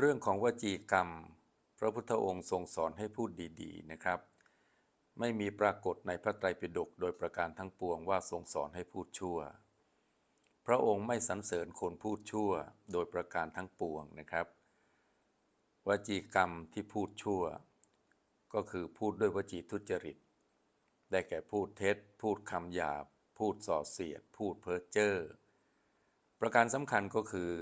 เรื่องของวจีกรรม พระพุทธองค์ทรงสอนให้พูดดีๆนะครับ ไม่มีปรากฏในพระไตรปิฎกโดยประการทั้งปวงว่าทรงสอนให้พูดชั่ว พระองค์ไม่สรรเสริญคนพูดชั่วโดยประการทั้งปวงนะครับ วจีกรรมที่พูดชั่ว ก็คือพูดด้วยวจีทุจริต ได้แก่พูดเท็จ พูดคำหยาบ พูดส่อเสียด พูดเพ้อเจ้อประการสำคัญก็คือ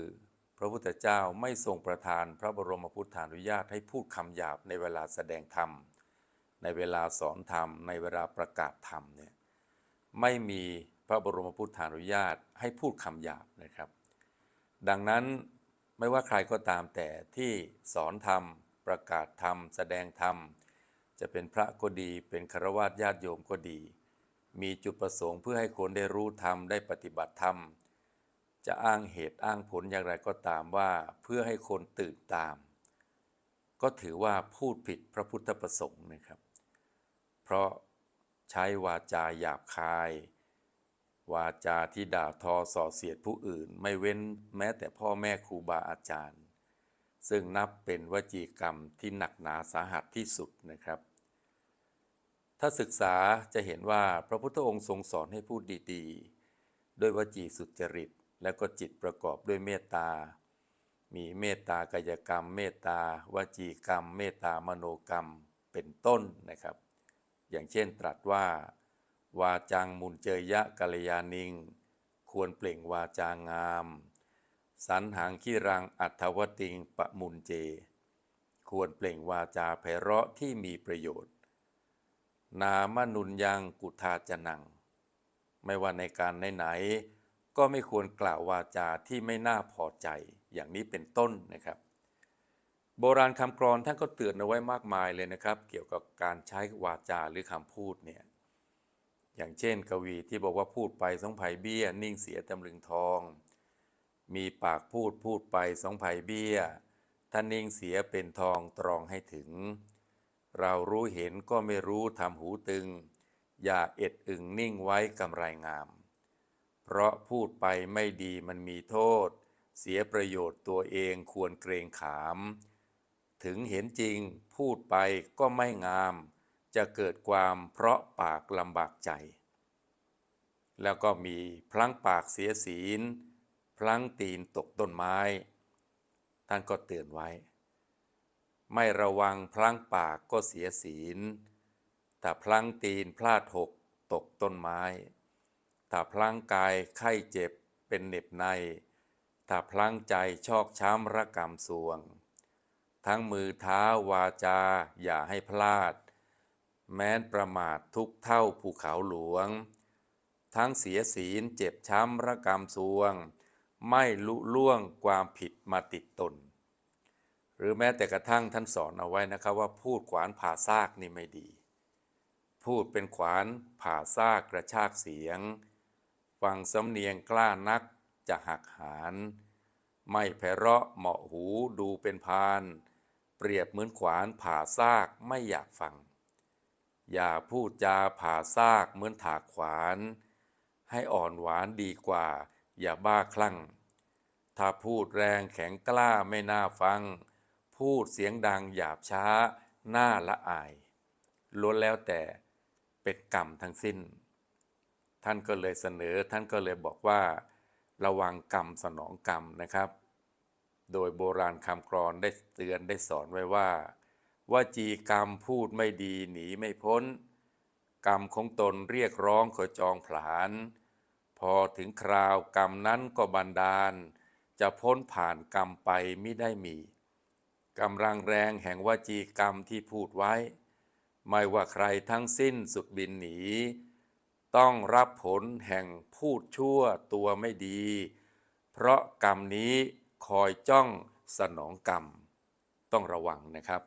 พระพุทธเจ้าไม่ทรงประทานพระบรมพุทธานุญาตให้พูดคำหยาบในเวลาแสดงธรรม ในเวลาสอนธรรม ในเวลาประกาศธรรมเนี่ยไม่มีพระบรมพุทธานุญาตให้พูดคำหยาบนะครับ ดังนั้นไม่ว่าใครก็ตามแต่ที่สอนธรรม ประกาศธรรม แสดงธรรม จะเป็นพระก็ดีเป็นครวญญาติโยมก็ดี มีจุดประสงค์เพื่อให้คนได้รู้ธรรมได้ปฏิบัติธรรม จะอ้างเหตุอ้างผลอย่างไรก็ตามว่าเพื่อให้คนตื่นตาม ก็ถือว่าพูดผิดพระพุทธประสงค์นะครับ เพราะใช้วาจาหยาบคาย วาจาที่ด่าทอส่อเสียดผู้อื่น ไม่เว้นแม้แต่พ่อแม่ครูบาอาจารย์ ซึ่งนับเป็นวจีกรรมที่หนักหนาสาหัสที่สุดนะครับ ถ้าศึกษาจะเห็นว่าพระพุทธองค์ทรงสอนให้พูดดี ๆ ด้วยวจีสุจริต และก็จิตประกอบด้วยเมตตา มีเมตตากายกรรม เมตตาวจีกรรม เมตตามโนกรรมเป็นต้นนะครับ อย่างเช่นตรัสว่า วาจังมุนเจยะกัลยานิง ควรเปล่งวาจางาม สันหางขี้รังอัทวติงปะมุนเจ ควรเปล่งวาจาไพเราะที่มีประโยชน์ นามนุนยังกุทาจนัง ไม่ว่าในการไหนๆ ก็ไม่ควรกล่าววาจาที่ไม่น่าพอใจอย่างนี้เป็นต้นนะครับ โบราณคำกรอนท่านก็เตือนเอาไว้มากมายเลยนะครับ เกี่ยวกับการใช้วาจาหรือคำพูดเนี่ยอย่างเช่นกวีที่บอกว่าพูดไปสองไผ่เบี้ย นิ่งเสียตำลึงทอง มีปากพูดพูดไปสองไผ่เบี้ยถ้านิ่งเสียเป็นทองตรองให้ถึง เรารู้เห็นก็ไม่รู้ทำหูตึง อย่าเอ็ดอึงนิ่งไว้กำไรงาม เพราะพูดไปไม่ดีมันมีโทษ เสียประโยชน์ตัวเองควรเกรงขาม ถึงเห็นจริงพูดไปก็ไม่งาม จะเกิดความเพราะปากลำบากใจ แล้วก็มีพลั้งปากเสียศีล พลั้งตีนตกต้นไม้ ท่านก็เตือนไว้ ไม่ระวังพลั้งปากก็เสียศีลถ้าพลั้งตีนพลาดหกตกต้นไม้ ถ้าพลั้งกายไข้เจ็บเป็นเหน็บใน ถ้าพลั้งใจชอกช้ำระกรรมสวง ทั้งมือเท้าวาจาอย่าให้พลาด แม้นประมาททุกเท่าภูเขาหลวง ทั้งเสียศีลเจ็บช้ำระกรรมสวง ไม่ลุล่วงความผิดมาติดตน หรือแม้แต่กระทั่งท่านสอนเอาไว้นะครับว่าพูดขวานผ่าซากนี่ไม่ดีพูดเป็นขวานผ่าซากกระชากเสียง ฟังสำเนียงกล้านักจะหักหาน ไม่ไพเราะเหมาะหูดูเป็นพาน เปรียบเหมือนขวานผ่าซากไม่อยากฟัง อย่าพูดจาผ่าซากเหมือนถากขวาน ให้อ่อนหวานดีกว่า อย่าบ้าคลั่ง ถ้าพูดแรงแข็งกล้าไม่น่าฟัง พูดเสียงดังหยาบช้าหน้าละอายล้วนแล้วแต่เป็นกรรมทั้งสิ้น ท่านก็เลยเสนอท่านก็เลยบอกว่า ระวังกรรมสนองกรรมนะครับ โดยโบราณคำกรอนได้เตือนได้สอนไว้ว่าว่าจีกรรมพูดไม่ดีหนีไม่พ้น กรรมของตนเรียกร้องขอจองผลาญพอถึงคราวกรรมนั้นก็บันดาล จะพ้นผ่านกรรมไปไม่ได้มีกำลังแรงแห่งวจีกรรมที่พูดไว้ ไม่ว่าใครทั้งสิ้นสุดบินหนี ต้องรับผลแห่งพูดชั่วตัวไม่ดี เพราะกรรมนี้คอยจ้องสนองกรรม ต้องระวังนะครับ